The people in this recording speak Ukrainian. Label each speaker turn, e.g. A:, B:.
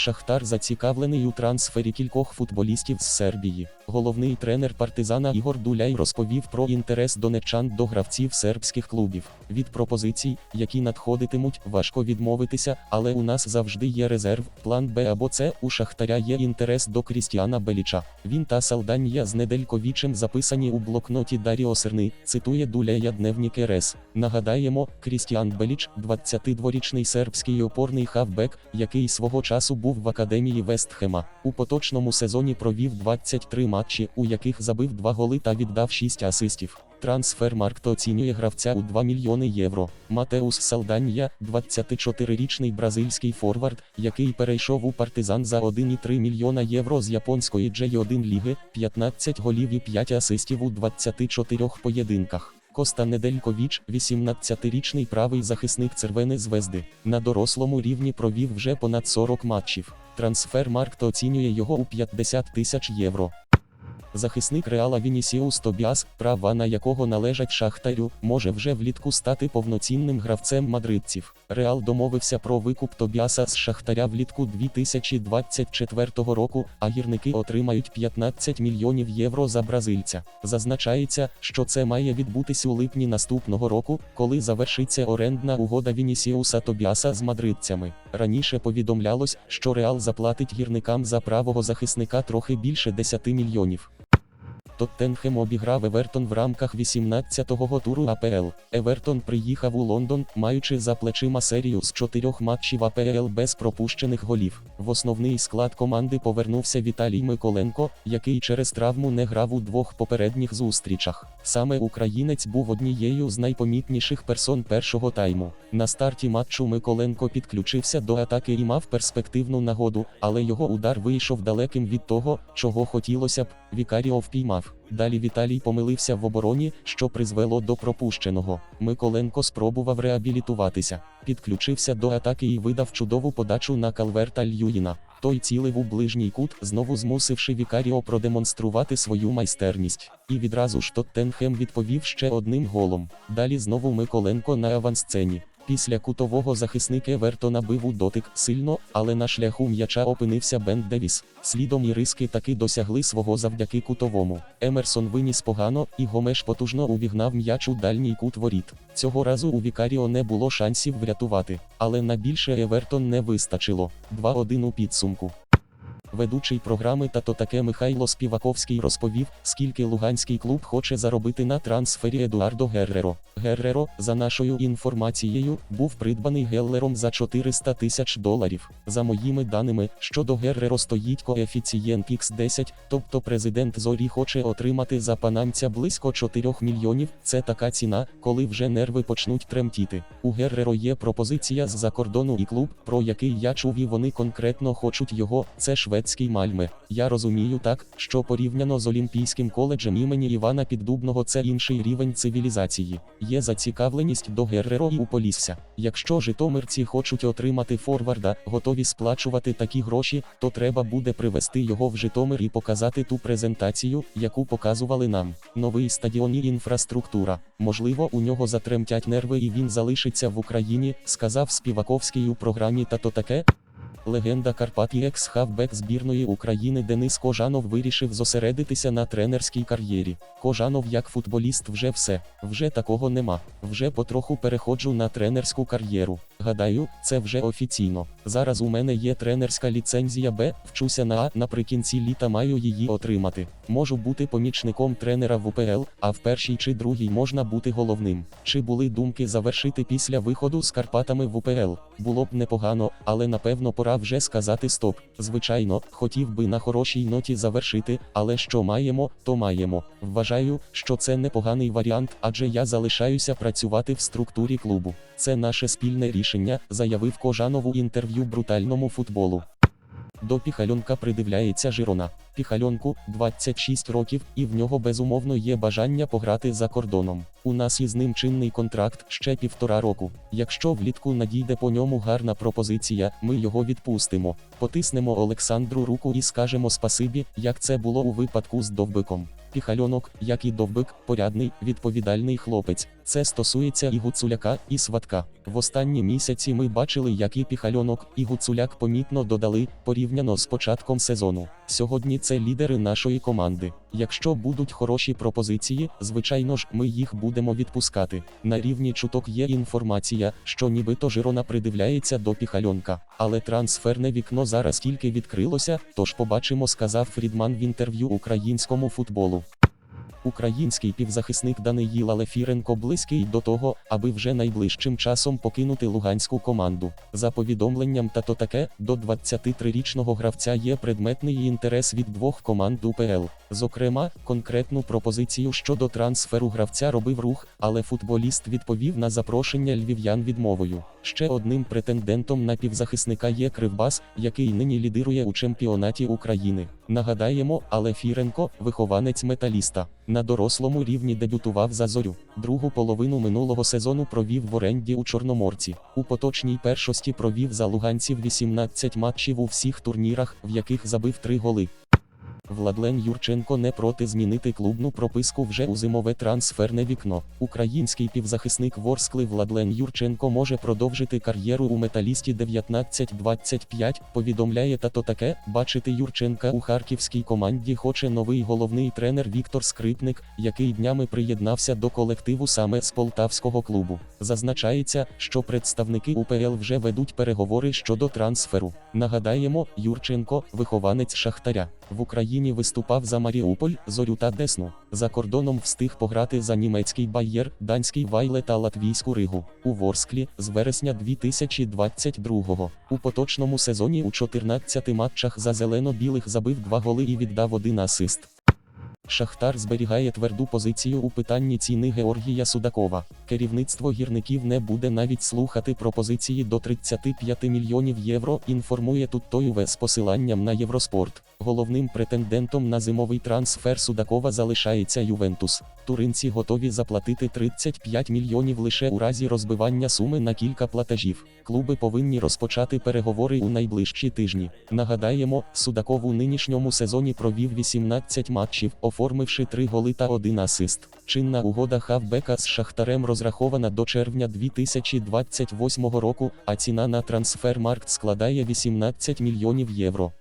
A: Шахтар зацікавлений у трансфері кількох футболістів з Сербії. Головний тренер партизана Ігор Дуляй розповів про інтерес донеччан до гравців сербських клубів. Від пропозицій, які надходитимуть, важко відмовитися, але у нас завжди є резерв, план Б або С. У Шахтаря є інтерес до Крістіана Беліча. Він та Салданія з Недельковічем записані у блокноті Даріо Серни, цитує Дуляя Дневнік РС. Нагадаємо, Крістіан Беліч, 22-річний сербський опорний хавбек, який свого часу був в академії Вестхема. У поточному сезоні провів 23 матчі, у яких забив 2 голи та віддав 6 асистів. Трансфермаркт оцінює гравця у 2 мільйони євро. Матеус Салданья, 24-річний бразильський форвард, який перейшов у партизан за 1,3 мільйона євро з японської J1 ліги, 15 голів і 5 асистів у 24 поєдинках. Коста Недельковіч, 18-річний правий захисник Цервени Звезди, на дорослому рівні провів вже понад 40 матчів. Трансфермаркт оцінює його у 50 тисяч євро. Захисник Реала Вінісіус Тобіас, права на якого належать Шахтарю, може вже влітку стати повноцінним гравцем мадридців. Реал домовився про викуп Тобіаса з Шахтаря влітку 2024 року, а гірники отримають 15 мільйонів євро за бразильця. Зазначається, що це має відбутись у липні наступного року, коли завершиться орендна угода Вінісіуса Тобіаса з мадридцями. Раніше повідомлялось, що Реал заплатить гірникам за правого захисника трохи більше 10 мільйонів. Тоттенхем обіграв Евертон в рамках 18-го туру АПЛ. Евертон приїхав у Лондон, маючи за плечима серію з чотирьох матчів АПЛ без пропущених голів. В основний склад команди повернувся Віталій Миколенко, який через травму не грав у двох попередніх зустрічах. Саме українець був однією з найпомітніших персон першого тайму. На старті матчу Миколенко підключився до атаки і мав перспективну нагоду, але його удар вийшов далеким від того, чого хотілося б. Вікаріо впіймав. Далі Віталій помилився в обороні, що призвело до пропущеного. Миколенко спробував реабілітуватися, підключився до атаки і видав чудову подачу на Калверта Льюїна. Той цілив у ближній кут, знову змусивши Вікаріо продемонструвати свою майстерність. І відразу ж Тоттенхем відповів ще одним голом. Далі знову Миколенко на авансцені. Після кутового захисник Евертона бив у дотик сильно, але на шляху м'яча опинився Бен Девіс. Слідом і риски таки досягли свого завдяки кутовому. Емерсон виніс погано, і Гомеш потужно увігнав м'яч у дальній кут воріт. Цього разу у Вікаріо не було шансів врятувати, але на більше Евертон не вистачило. 2-1 у підсумку. Ведучий програми «Та то таке Михайло Співаковський розповів, скільки луганський клуб хоче заробити на трансфері Едуардо Герреро. Герреро, за нашою інформацією, був придбаний Геллером за 400 тисяч доларів. За моїми даними, щодо Герреро стоїть коефіцієнт X10, тобто президент Зорі хоче отримати за панамця близько 4 мільйонів. Це така ціна, коли вже нерви почнуть тремтіти. У Герреро є пропозиція з-за кордону і клуб, про який я чув і вони конкретно хочуть його, це шведський Мальме. Я розумію так, що порівняно з Олімпійським коледжем імені Івана Піддубного це інший рівень цивілізації. Є зацікавленість до Герреро і у Полісся. Якщо житомирці хочуть отримати форварда, готові сплачувати такі гроші, то треба буде привести його в Житомир і показати ту презентацію, яку показували нам. Новий стадіон і інфраструктура. Можливо, у нього затремтять нерви і він залишиться в Україні, сказав Співаковський у програмі та то таке. Легенда Карпат і екс-хавбек збірної України Денис Кожанов вирішив зосередитися на тренерській кар'єрі. Кожанов як футболіст вже все, вже такого нема. Вже потроху переходжу на тренерську кар'єру. Гадаю, це вже офіційно. Зараз у мене є тренерська ліцензія Б, вчуся на А, наприкінці літа маю її отримати. Можу бути помічником тренера в УПЛ, а в першій чи другій можна бути головним. Чи були думки завершити після виходу з Карпатами в УПЛ? Було б непогано, але напевно пора вже сказати стоп. Звичайно, хотів би на хорошій ноті завершити, але що маємо, то маємо. Вважаю, що це непоганий варіант, адже я залишаюся працювати в структурі клубу. Це наше спільне рішення, заявив Кожанову інтерв'ю брутальному футболу. До Піхальонка придивляється Жирона. Піхальонку 26 років, і в нього безумовно є бажання пограти за кордоном. У нас із ним чинний контракт ще півтора року. Якщо влітку надійде по ньому гарна пропозиція, ми його відпустимо. Потиснемо Олександру руку і скажемо спасибі, як це було у випадку з довбиком. Піхальонок, як і довбик, порядний, відповідальний хлопець. Це стосується і Гуцуляка, і Сватка. В останні місяці ми бачили, як і Піхальонок, і Гуцуляк помітно додали порівняно з початком сезону. Сьогодні це лідери нашої команди. Якщо будуть хороші пропозиції, звичайно ж, ми їх будемо відпускати. На рівні чуток є інформація, що нібито Жирона придивляється до Піхальонка. Але трансферне вікно зараз тільки відкрилося, тож побачимо, сказав Фрідман в інтерв'ю українському футболу. Український півзахисник Даниїл Алефіренко близький до того, аби вже найближчим часом покинути луганську команду. За повідомленням та то таке, до 23-річного гравця є предметний інтерес від двох команд УПЛ. Зокрема, конкретну пропозицію щодо трансферу гравця робив рух, але футболіст відповів на запрошення львів'ян відмовою. Ще одним претендентом на півзахисника є Кривбас, який нині лідирує у чемпіонаті України. Нагадаємо, але Фіренко, вихованець металіста, на дорослому рівні дебютував за зорю. Другу половину минулого сезону провів в оренді у Чорноморці. У поточній першості провів за луганців 18 матчів у всіх турнірах, в яких забив 3 голи. Владлен Юрченко не проти змінити клубну прописку вже у зимове трансферне вікно. Український півзахисник Ворскли Владлен Юрченко може продовжити кар'єру у металісті 19-25, повідомляє тато таке, бачити Юрченка у харківській команді хоче новий головний тренер Віктор Скрипник, який днями приєднався до колективу саме з полтавського клубу. Зазначається, що представники УПЛ вже ведуть переговори щодо трансферу. Нагадаємо, Юрченко, вихованець Шахтаря, в Україні виступав за Маріуполь, Зорю та Десну. За кордоном встиг пограти за німецький Байєр, данський Вайле та латвійську Ригу. У Ворсклі з вересня 2022-го. У поточному сезоні у 14 матчах за зелено-білих забив 2 голи і віддав один асист. Шахтар зберігає тверду позицію у питанні ціни Георгія Судакова. Керівництво гірників не буде навіть слухати пропозиції до 35 мільйонів євро. Інформує тут той з посиланням на Євроспорт. Головним претендентом на зимовий трансфер Судакова залишається Ювентус. Туринці готові заплатити 35 мільйонів лише у разі розбивання суми на кілька платежів. Клуби повинні розпочати переговори у найближчі тижні. Нагадаємо, Судаков у нинішньому сезоні провів 18 матчів, оформивши три голи та один асист. Чинна угода хавбека з Шахтарем розрахована до червня 2028 року, а ціна на трансфермаркт складає 18 мільйонів євро.